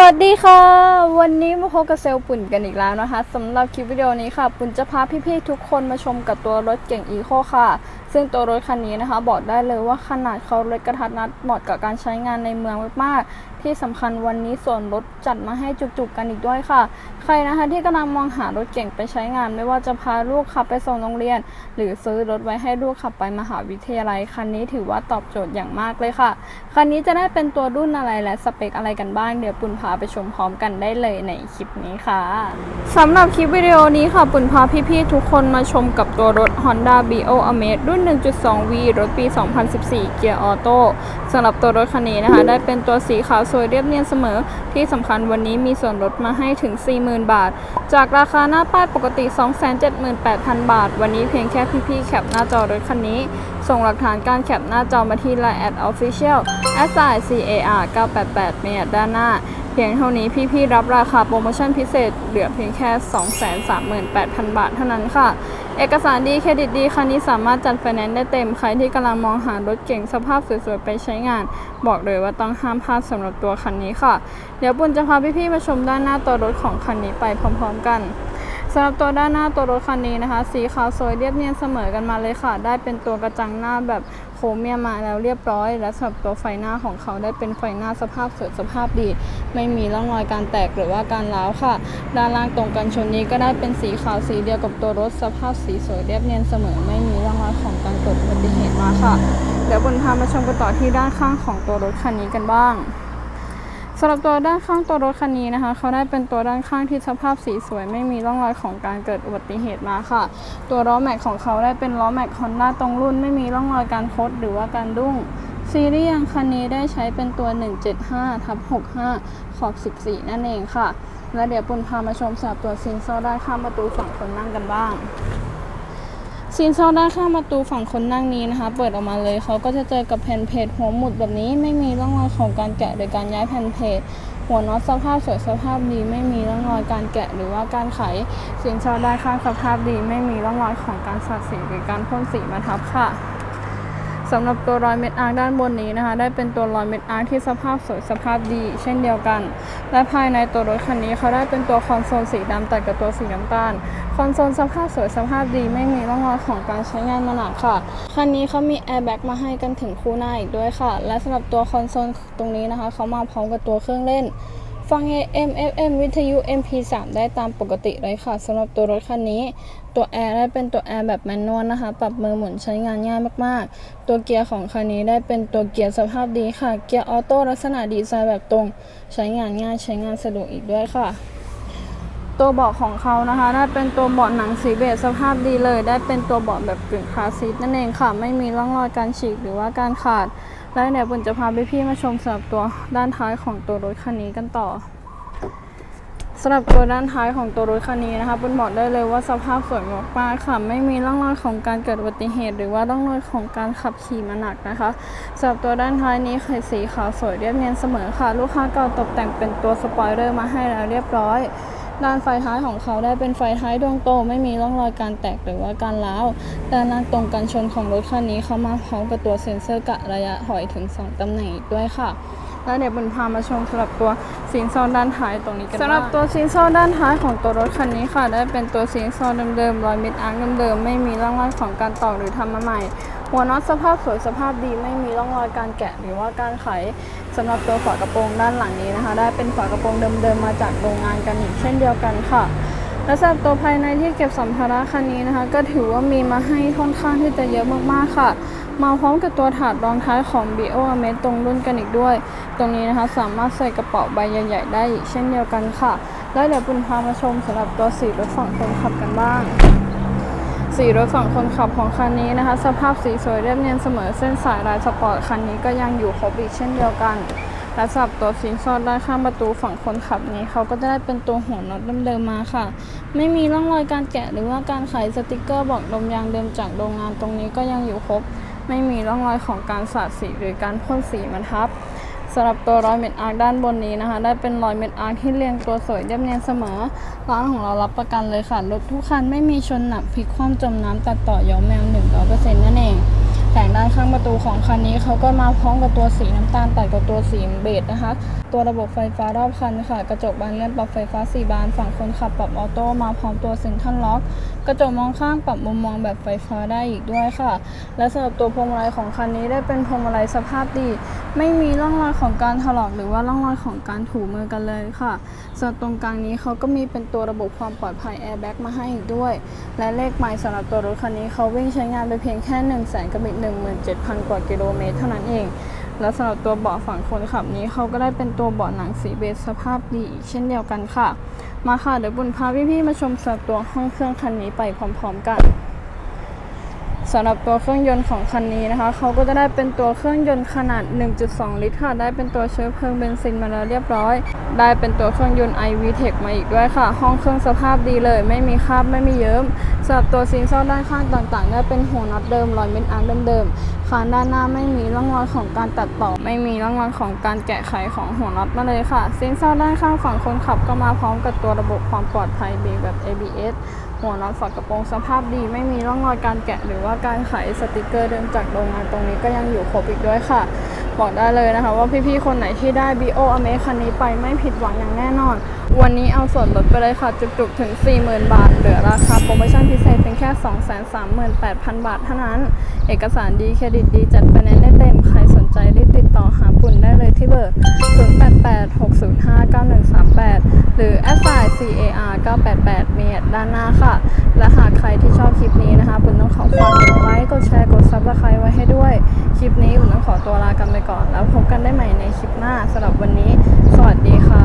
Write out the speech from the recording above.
สวัสดีค่ะ วันนี้มาพบกับเซลล์ปุ่นกันอีกแล้วนะคะสำหรับคลิปวิดีโอนี้ค่ะ ปุ่นจะพาพี่ๆทุกคนมาชมกับตัวรถเก่งอีโคค่ะซึ่งตัวรถคันนี้นะคะ บอกได้เลยว่าขนาดเขาเล็กกระทัดรัดเหมาะกับการใช้งานในเมืองมากๆ ที่สำคัญวันนี้ส่วนลดจัดมาให้จุกๆกันอีกด้วยค่ะ ใครนะคะที่กำลังมองหารถเก่งไปใช้งาน ไม่ว่าจะพาลูกขับไปส่งโรงเรียน หรือซื้อรถไว้ให้ลูกขับไปมหาวิทยาลัย คันนี้ถือว่าตอบโจทย์อย่างมากเลยค่ะ คันนี้จะได้เป็นตัวรุ่นอะไรและสเปคอะไรกันบ้าง เดี๋ยวปุ่นพาไปชมพร้อมกันได้เลยในคลิปนี้ค่ะสำหรับคลิปวิดีโอนี้ค่ะปุ่นพาพี่ๆทุกคนมาชมกับตัวรถ Honda Bio Amaze รุ่น 1.2V รถปี 2014 เกียร์ออโต้สำหรับตัวรถคันนี้นะคะ ได้เป็นตัวสีขาวสวยเรียบเนียนเสมอ ที่สำคัญวันนี้มีส่วนลดมาให้ถึง 40,000 บาท จากราคาหน้าป้ายปกติ 278,000 บาท วันนี้เพียงแค่พี่ๆแคปหน้าจอรถคันนี้ ส่งหลักฐานการแคปหน้าจอมาที่ Line at official s i c a r 988เมตรด้านหน้าเพียงเท่านี้พี่ๆรับราคาโปรโมชั่นพิเศษเหลือเพียงแค่ 238,000 บาทเท่านั้นค่ะ เอกสารดีเครดิตดีคันนี้สามารถจัดไฟแนนซ์ได้เต็ม ใครที่กำลังมองหารถเก่งสภาพสวยๆ ไปใช้งาน บอกเลยว่าต้องห้ามพลาดสำหรับตัวคันนี้ค่ะ เดี๋ยวปุณจะพาพี่ๆมาชมด้านหน้าตัวรถของคันนี้ไปพร้อมๆกัน สำหรับตัวด้านหน้าตัวรถคันนี้นะคะ สีขาวสวยเรียบเนียนเสมอกันมาเลยค่ะ ได้เป็นตัวกระจังหน้าแบบโครเมียมมาแล้วเรียบร้อย และสำหรับตัวไฟหน้าของเขาได้เป็นไฟหน้าสภาพสวยสภาพดี ไม่มีร่องรอยการแตกหรือว่าการร้าวค่ะ ด้านล่างตรงกันชนนี้ก็ได้เป็นสีขาวสีเดียวกับตัวรถสภาพสีสวยเรียบเนียนเสมอ ไม่มีร่องรอยของการเกิดอุบัติเหตุมาค่ะเดี๋ยวบนพามาชมกันต่อที่ด้านข้างของตัวรถคันนี้กันบ้าง สำหรับตัวด้านข้างตัวรถคันนี้นะคะ เขาได้เป็นตัวด้านข้างที่สภาพสีสวย ไม่มีร่องรอยของการเกิดอุบัติเหตุมาค่ะ ตัวล้อแม็กของเขาได้เป็นล้อแม็กฮอนด้าตรงรุ่น ไม่มีร่องรอยการคดหรือว่าการดุ้งซีรีส์ยางคันนี้ได้ใช้เป็นตัว 175ทับ65 ขอบ 14 นั่นเองค่ะ และเดี๋ยวปุ่นพามาชมสำหรับตัวซินโซด้านข้างประตูฝั่งคนนั่งกันบ้าง ซีนโซด้านข้างประตูฝั่งคนนั่งนี้นะคะ เปิดออกมาเลยเขาก็จะเจอกับแผ่นเพจหัวหมุดแบบนี้ไม่มีร่องรอยของการแกะโดยการย้ายแผ่นเพจหัวน็อตสภาพสวยสภาพดีไม่มีร่องรอยการแกะหรือว่าการไขซีนโซด้านข้างสภาพดี ไม่มีร่องรอยของการสัดสีหรือการพ่นสีมาทับค่ะ สำหรับตัวรอยเม็ดอาร์ด้านบนนี้นะคะ ได้เป็นตัวรอยเม็ดอาร์ที่สภาพสวยสภาพดี เช่นเดียวกัน และภายในตัวรถคันนี้เขาได้เป็นตัวคอนโซลสีดำตัดกับตัวสีน้ำตาล คอนโซลสภาพสวยสภาพดีไม่มีร่องรอยของการใช้งานมาหนักค่ะ คันนี้เขามีแอร์แบ็กมาให้กันถึงคู่หน้าอีกด้วยค่ะ และสำหรับตัวคอนโซลตรงนี้นะคะเขามาพร้อมกับตัวเครื่องเล่น ฟัง AM FM วิทยุ MP3 ได้ตามปกติเลยค่ะสำหรับตัวรถคันนี้ ตัวแอร์ได้เป็นตัวแอร์แบบแมนนวลนะคะ ปรับมือหมุนใช้งานง่ายมากๆ ตัวเกียร์ของคันนี้ได้เป็นตัวเกียร์สภาพดีค่ะ เกียร์ออโต้ลักษณะดีไซน์แบบตรง ใช้งานง่ายใช้งานสะดวกอีกด้วยค่ะ ตัวเบาะของเขานะคะ ได้เป็นตัวเบาะหนังสีเบจสภาพดีเลย ได้เป็นตัวเบาะแบบกึ่งคาซีทนั่นเองค่ะ ไม่มีร่องรอยการฉีกหรือว่าการขาด และเดี๋ยวปุ่นจะพาพี่ๆมาชมสำหรับตัวด้านท้ายของตัวรถคันนี้กันต่อสำหรับตัวด้านท้ายของตัวรถคันนี้นะคะปุ่นบอกได้เลยว่าสภาพสวยมากๆค่ะ ไม่มีร่องรอยของการเกิดอุบัติเหตุ หรือว่าร่องรอยของการขับขี่มาหนักนะคะสำหรับตัวด้านท้ายนี้เคยสีขาวสวยเรียบเนียนเสมอค่ะ ลูกค้าเก่าตกแต่งเป็นตัวสปอยเลอร์มาให้แล้วเรียบร้อย ด้านไฟท้ายของเขาได้เป็นไฟท้ายดวงโตไม่มีร่องรอยการแตกหรือว่าการร้าวด้านล่างตรงกันชนของรถคันนี้เขามาพร้อมกับตัวเซ็นเซอร์กะระยะถอยถึง 2ตำแหน่งอีกด้วยค่ะแล้วเดี๋ยวบุญพามาชมสำหรับตัวซีนโซนด้านท้ายตรงนี้กันสำหรับตัวซีนโซนด้านท้ายของตัวรถคันนี้ค่ะ ได้เป็นตัวซีนโซนเดิมๆรอยมิดอาร์คเดิมๆไม่มีร่องรอยของการต่อหรือทำมาใหม่ หัวน็อตสภาพสวยสภาพดีไม่มีร่องรอยการแกะหรือว่าการไขสำหรับตัวฝากระโปรงด้านหลังนี้นะคะ ได้เป็นฝากระโปรงเดิมๆมาจากโรงงานกันอีกเช่นเดียวกันค่ะและสำหรับตัวภายในที่เก็บสัมภาระคันนี้นะคะ ก็ถือว่ามีมาให้ค่อนข้างที่จะเยอะมากๆค่ะ มาพร้อมกับตัวถาดรองท้ายของ b ิโอเมตรงรุ่นกันอีกด้วย ตรงนี้นะคะสามารถใส่กระเป๋าใบใหญ่ ๆ ได้อีกเช่นเดียวกันค่ะ แล้วเดี๋ยวปุณพามาชมสำหรับตัวสีรถฝั่งคนขับกันบ้าง สีรถฝั่งคนขับของคันนี้นะคะ สภาพสีสวยเรียบเนียนเสมอเส้นสายลายสปอร์ตคันนี้ก็ยังอยู่ครบอีกเช่นเดียวกัน และสำหรับตัวซีนซอดด้านข้างประตูฝั่งคนขับนี้เขาก็จะได้เป็นตัวหัวน็อตเดิมๆมาค่ะ ไม่มีร่องรอยการแกะหรือว่าการไขสติกเกอร์บอกลมยางเดิมจากโรงงานตรงนี้ก็ยังอยู่ครบ ไม่มีร่องรอยของการสาดสีหรือการพ่นสีมาทับำหรับตัวรอยเม็ดอาร์ด้านบนนี้นะคะ ได้เป็นรอยเม็ดอาร์ที่เรียงตัวสวยเรียบเนียนเสมอ ร้านของเรารับประกันเลยค่ะ รถทุกคันไม่มีชนหนักพลิกคว่ำจมน้ำตัดต่อย้อมแมว100%นั่นเองแถแต่ งด้านข้างประตูของคันนี้เขาก็มาพร้อมกับตัวสีน้ำตาลตัดกับตัวสีเบจนะคะ ตัวระบบไฟฟ้ารอบคันค่ะ กระจกบานเลื่อนปรับไฟฟ้า 4 บาน ฝั่งคนขับปรับออโต้มาพร้อมตัวเซ็นทรัลล็อกกระจกมองข้างปรับมุมมองแบบไฟฟ้าได้อีกด้วยค่ะ และสำหรับตัวพวงมาลัยของคันนี้ได้เป็นพวงมาลัยสภาพดี ไม่มีร่องรอยของการถลอกหรือว่าร่องรอยของการถูมือกันเลยค่ะส่วนตรงกลางนี้เขาก็มีเป็นตัวระบบความปลอดภัยแอร์แบ็กมาให้อีกด้วย และเลขหมายสำหรับตัวรถคันนี้เขาวิ่งใช้งานไปเพียงแค่1นึ่งแสนกับอีก17,000 กว่ากิโลเมตรเท่านั้นเอง และสำหรับตัวเบาะฝั่งคนขับนี้เขาก็ได้เป็นตัวเบาะหนังสีเบจสภาพดีอีกเช่นเดียวกันค่ะ มาค่ะเดี๋ยวบุญพาพี่ๆมาชมสำหรับตัวห้องเครื่องคันนี้ไปพร้อม ๆ กัน สำหรับตัวเครื่องยนต์ของคันนี้นะคะ เขาก็จะได้เป็นตัวเครื่องยนต์ขนาด 1.2 ลิตรค่ะ ได้เป็นตัวเชื้อเพลิงเบนซินมาแล้วเรียบร้อย ได้เป็นตัวเครื่องยนต์ iVTEC มาอีกด้วยค่ะ ห้องเครื่องสภาพดีเลย ไม่มีคราบไม่มีเยิ้มสำหรับตัวซีนเซอร์ด้านข้างต่างๆ ได้เป็นหัวน็อตเดิมรอยเม็ดอาร์เดิมๆคานด้านหน้าไม่มีร่องรอยของการตัดต่อ ไม่มีร่องรอยของการแกะไขของหัวน็อตมาเลยค่ะซีนเซอร์ด้านข้างฝั่งคนขับก็มาพร้อมกับตัวระบบความปลอดภัยเบรกแบบ ABS หัวน็อตฝากระโปรงสภาพดีไม่มีร่องรอยการแกะหรือว่าการไขสติกเกอร์เดิมจากโรงงานตรงนี้ก็ยังอยู่ครบอีกด้วยค่ะ บอกได้เลยนะคะ ว่าพี่ๆคนไหนที่ได้ BO อเมคันนี้ไปไม่ผิดหวังอย่างแน่นอน วันนี้เอาส่วนลดไปเลยค่ะจุกๆถึง 40,000 บาทเหลือราคา ปรโมชั่นพิเศษเพียงแค่ 238,000 บาทเท่านั้น เอกสารดีเครดิตดีจัดไฟแนนซ์ได้เต็ม ใครสนใจรีบติดต่อหาปุ่นได้เลยที่เบอร์ 0886059138 หรือ s i CAR 988มีแอดด้านหน้าค่ะ และหากใครที่ชอบคลิปนี้นะคะปุ่นต้องขอฝากกดไลค์กดแชร์กด Subscribe ไว้ให้ด้วย คลิปนี้ปุ่นต้องขอตัวลากันไปก่อน แล้วพบกันได้ใหม่ในคลิปหน้าสำหรับวันนี้ สวัสดีค่ะ